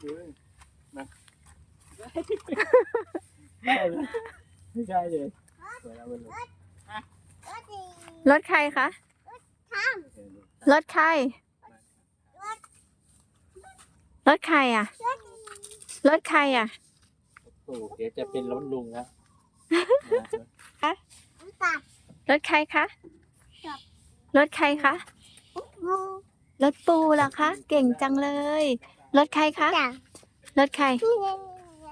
เฮ้ยมาไม่ใช่เลยเวลามันหลุดก็ดีรถใครคะทเออหลุดรถใครรถใครอะำก็ดีรถใครอะโอ้โหเดี๋ยวจะเป็นรถลุงแล้วน้ำตัดรถใครคะรถใครคะบู รถปูเหรอคะ เก่งจังเลย รถใครคะ จ้ะรถใครที่เล่นอะไร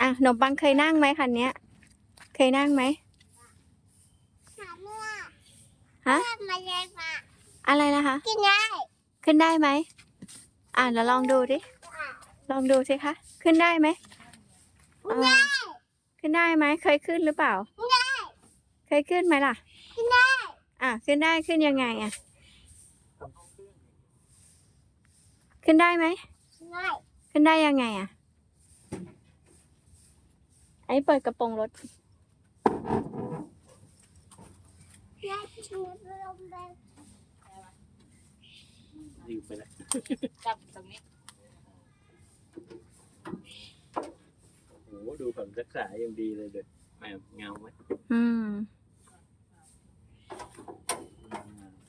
อะขนมปังเคยนั่งไหมคันเนี้ย เคยนั่งไหม ถามเมื่อฮะเมื่อมาเลยมาอะไรนะคะ กินได้ขึ้นได้ไหม อะเดี๋ยวลองดูดิ ลองดูสิคะ ขึ้นได้ไหมอ่าขึ้นได้ไหม เคยขึ้นหรือเปล่า เคยขึ้นไหมล่ะกินได้ อะขึ้นได้ขึ้นยังไงอะ ขึ้นได้ไหมกินได้ขึ้นได้ยังไงอะ ไอ้เปิดกระโปรงรถ ยายชูลมแรงลืมไปแล้วจับตรงนี้โอ้โหดูผมรักษายังดีเลยเด็กแหมเงาไหมอืม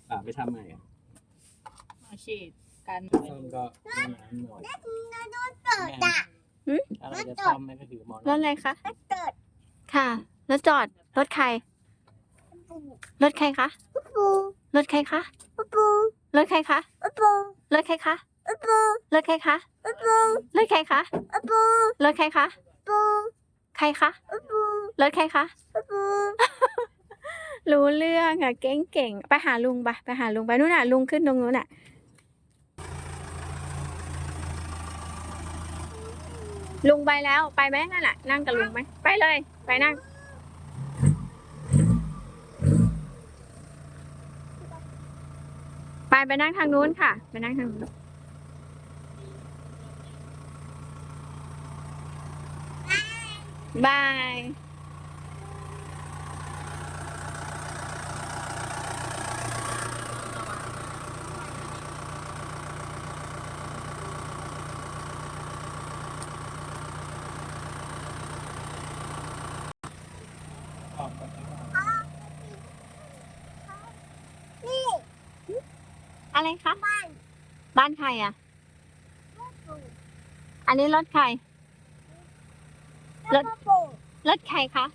อ่าไปทำไงอะมาฉีดกันซ่อมก็น้ำหน่อยเราโดนเปิดอะอะไรจะซ่อมนั่นก็คือหมอนรถอะไรคะ เปิดค่ะ รถจอด รถใครรถใครคะ ปูรถใครคะปูรถใครคะ ปูรถใครคะ ปูรถใครคะ ปูรถใครคะ ปูรถใครคะ ปูใครคะ ปูรถใครคะ ปู รู้เรื่องอะเก่งเก่งๆไปหาลุงไปไปหาลุงไปนู่นน่ะลุงขึ้นตรงนู้นน่ะลุงไปแล้วไปไหมนั่นน่ะนั่งกับลุงไหมไปเลย ไปนั่ง ไปไปนั่งทางนู้นค่ะ ไปนั่งทางนู้นบาย นี่อะไรคะบ้านบ้านใครอะปูอันนี้รถใครแล้วก็ปูรถใครคะ